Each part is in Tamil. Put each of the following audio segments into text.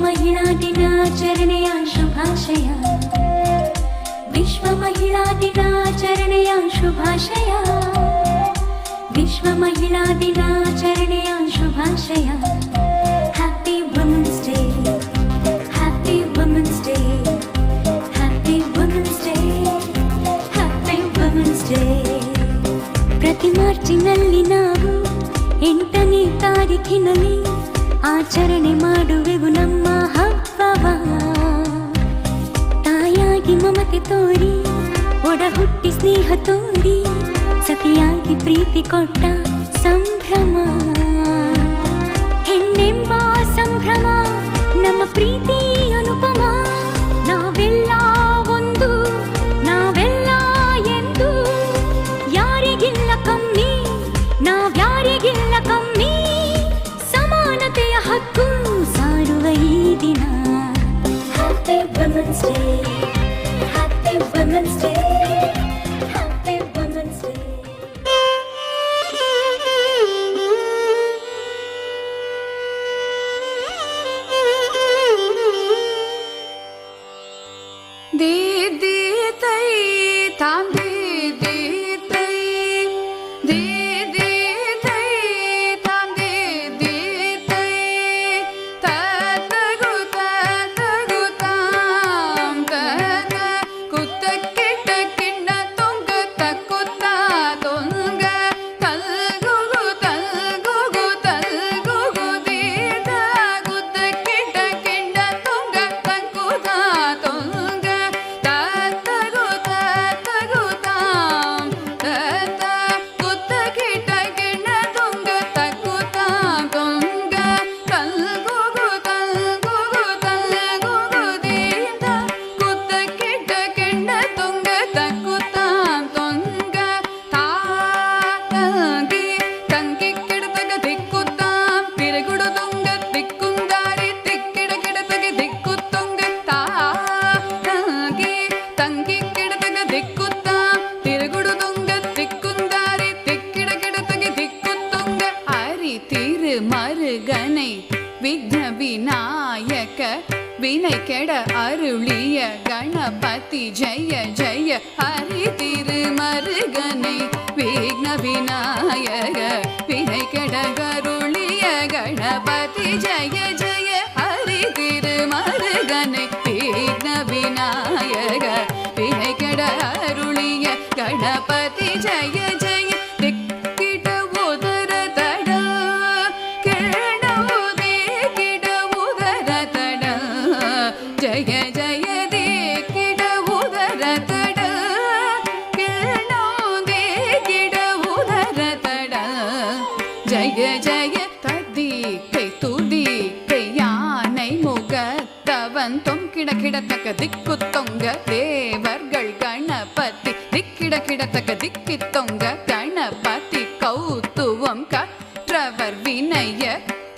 ವಿಶ್ವ ಮಹಿಳಾ ದಿನಾಚರಣೆಯ ಶುಭಾಶಯ ವಿಶ್ವ ಮಹಿಳಾ ದಿನಾಚರಣೆಯ ಶುಭಾಶಯ ವಿಶ್ವ ಮಹಿಳಾ ದಿನಾಚರಣೆಯ ಶುಭಾಶಯ happy women's day happy women's day happy women's day happy women's day ಪ್ರತಿ ಮಾರ್ಚಿನಲ್ಲಿ ನಾವು ಎಂಟನೇ ತಾರೀಕಿನಲ್ಲಿ ಆಚರಣೆ ಮಾಡುವೆವು ನಮ್ಮ ಹಬ್ಬವ. ತಾಯಾಗಿ ಮಮತೆ ತೋರಿ ಒಡ ಹುಟ್ಟಿ ಸ್ನೇಹ ತೋರಿ, ಸತಿಯಾಗಿ ಪ್ರೀತಿ ಕೊಟ್ಟ ಸಂಭ್ರಮ. ಹೆಣ್ಣೆಂಬ ಸಂಭ್ರಮ, ನಮ್ಮ ಪ್ರೀತಿ Women's Day. Happy Women's Day. Happy Women's Day. The வினை கெட அருளிய கணபதி ஜெய ஜெய ஹரி திருமருகனை விக்ன விநாயக. வினை கெட கருளிய கணபதி ஜெய ஜெய ஹரி திருமருகனை விக்ன விநாயக. வினை கெட அருளிய கணபதி ஜெய திக்கிட கிடத்தக்க திக்கு தொங்க தேவர்கள் கணபதி. திக்கிட கிடத்தக்க திக்கி தொங்க கணபதி கௌத்துவம் கற்றவர் வினைய.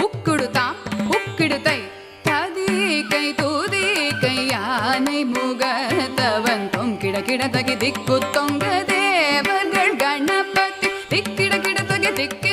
உக்குடுதாம் உக்கிடுதை ததி கை துதி கை யானை முகத்தவன். தொங்கிட கிடத்தகி திக்கு தொங்க தேவர்கள் கணபதி. திக்கிட கிடத்தகி திக்கி